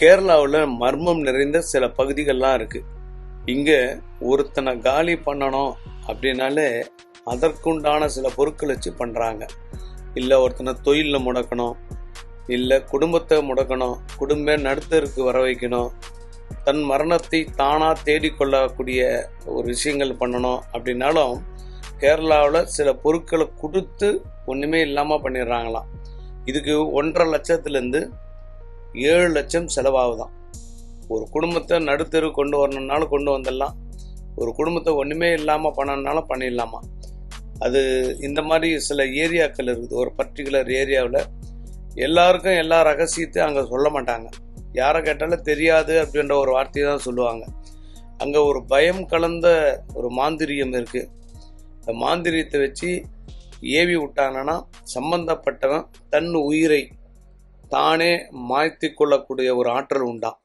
கேரளாவில் மர்மம் நிறைந்த சில பகுதிகள்லாம் இருக்கு. இங்க ஒருத்தனை காலி பண்ணணும் அப்படின்னாலே அதற்குண்டான சில பொருட்கள் வச்சு பண்ணுறாங்க இல்லை ஒருத்தனை தொழிலில் முடக்கணும் இல்லை குடும்பத்தை முடக்கணும் குடும்ப நடுத்தருக்கு வர வைக்கணும் தன் மரணத்தை தானாக தேடிக்கொள்ளக்கூடிய ஒரு விஷயங்கள் பண்ணணும் அப்படின்னாலும் கேரளாவில் சில பொருட்களை கொடுத்து ஒன்றுமே இல்லாமல் பண்ணிடுறாங்களாம். இதுக்கு ஒன்றரை லட்சத்துலேருந்து ஏழு லட்சம் செலவாகுதாம் ஒரு குடும்பத்தை நடுத்தெரு கொண்டு வரணுன்னாலும் கொண்டு வந்துடலாம். ஒரு குடும்பத்தை ஒன்றுமே இல்லாமல் பண்ணணுன்னாலும் பண்ணிடலாமா? அது இந்த மாதிரி சில ஏரியாக்கள் இருக்குது. ஒரு பர்டிகுலர் ஏரியாவில் எல்லாருக்கும் எல்லா ரகசியத்தையும் அங்கே சொல்ல மாட்டாங்க. யாரை கேட்டாலும் தெரியாது அப்படின்ற ஒரு வார்த்தையை தான் சொல்லுவாங்க. அங்கே ஒரு பயம் கலந்த ஒரு மாந்திரியம் இருக்குது இந்த மாந்திரியத்தை வச்சு ஏவி விட்டாங்கன்னா சம்பந்தப்பட்டவன் தன் உயிரை தானே மாய்த்து கொள்ளக்கூடிய ஒரு ஆற்றல் உண்டாம்